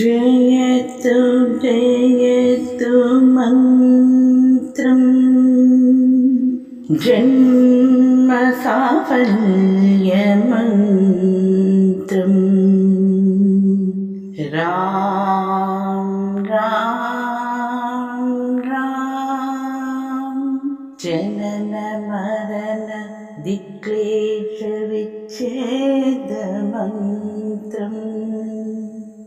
ജയത്തു ജയത്തു മന്ത്രം. ജന്മസാഫല്യമന്ത്രം. രാം രാം രാം. ജനന മരണ ദിക്ലേശ വിച്ഛേദമന്ത്രം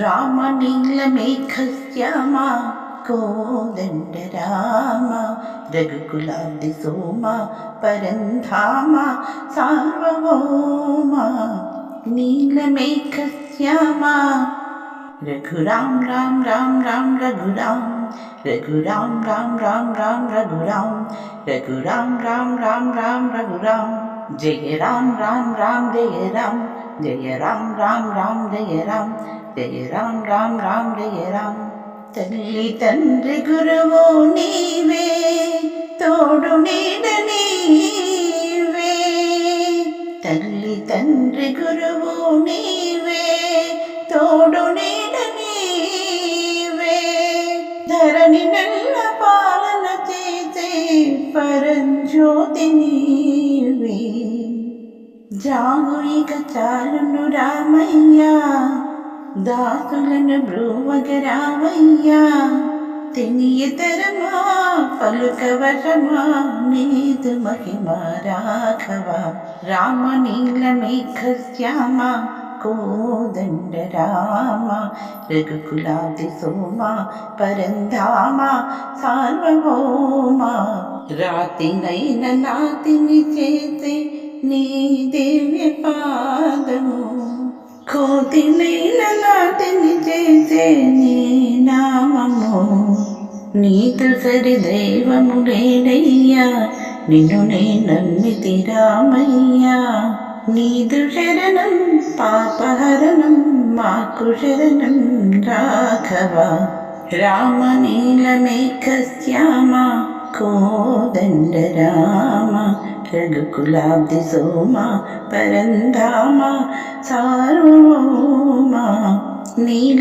రామనీలమేఘశ్యామ కోదండ రామ రఘుకులాది సోమ పరంధామ సార్వభౌమ నీలమేఘశ్యామ రఘురాం రాం రాం రాం రఘురాం రఘురాం రాం రాం రాం రఘురాం రఘురాం రాం రాం రాం రఘురాం జయ రాం రాం రాం జయ రాం జయ రాం రాం రాం జయ రాం జయ రామ్ రామ్ రామ్ జయ రామ్ తల్లి తండ్రి గురువు నీవే తోడు నీడ నీవే తల్లి తండ్రి గురువు నీవే తోడు నీడ నీవే ధరణి నెల్ల పాలన చేసే పరంజ్యోతి నీవే జాగురిక చాలును రామయ్యా దాసులను బ్రూవగరావయ్యా తెలియతరమా తినియతరమా పలుకవరమా నీదు మహిమ రాఘవ రామ నీల మేఘ శ్యామ కోదండ రామ రఘుకులాది సోమ పరంధామ సార్వభౌమ. రాతినైన నాతిని చేసే నీ దివ్య పాదము కోతినైన నాతిని చేసే నీ నామము. నీతో సరి దైవము లేడయ్యా. నిన్ను నే నమ్మితి రామయ్యా నీదు శరణం పాపహరణం మాకు శరణం రాఘవ. రామ నీలమేఘ శ్యామ కోదండ రామ. రఘుకులాబ్ది సోమ పరంధామ సారోమా നെയ്യ്